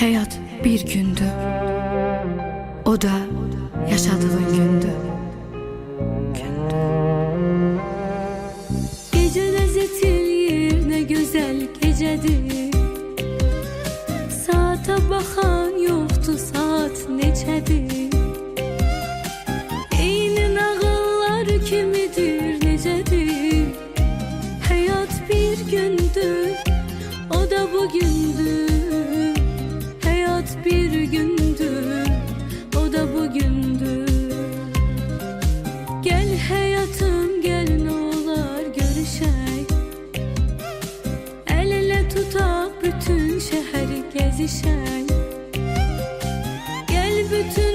Hayat bir gündü. O da yaşadığın gündü. Gündü Gece lezzetil ne güzel gecedir Saate bakan yoktu saat neçedir Eynin ağıllar kimidir necedir Hayat bir gündü O da bugündür düşen Gel bütün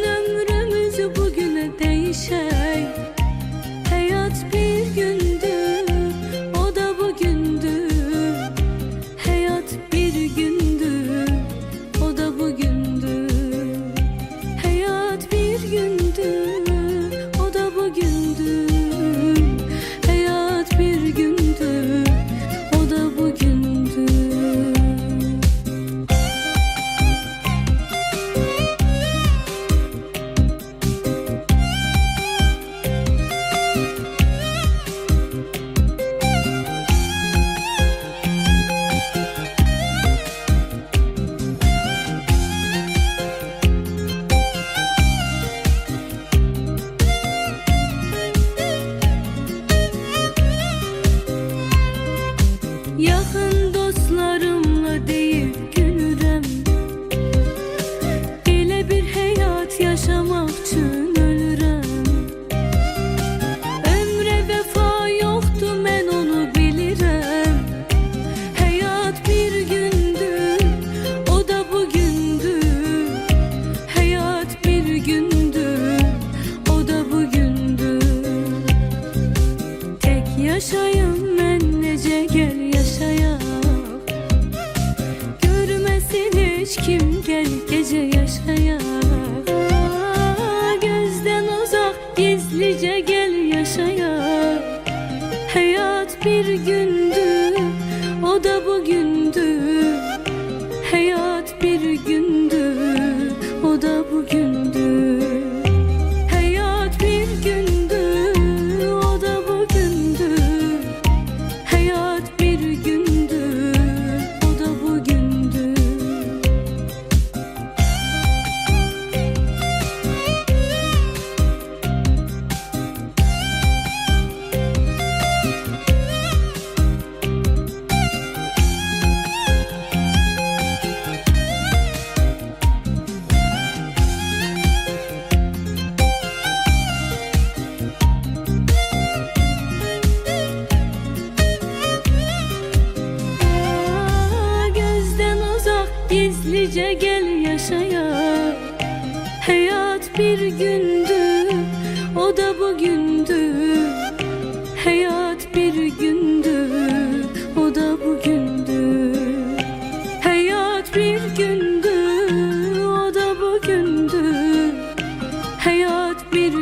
gündü, o da bugündü. gece gel yaşaya. Hayat bir gündü o da bugündü. Hayat bir gündü o da bugündü. Hayat bir gündü o da bugündü. Hayat bir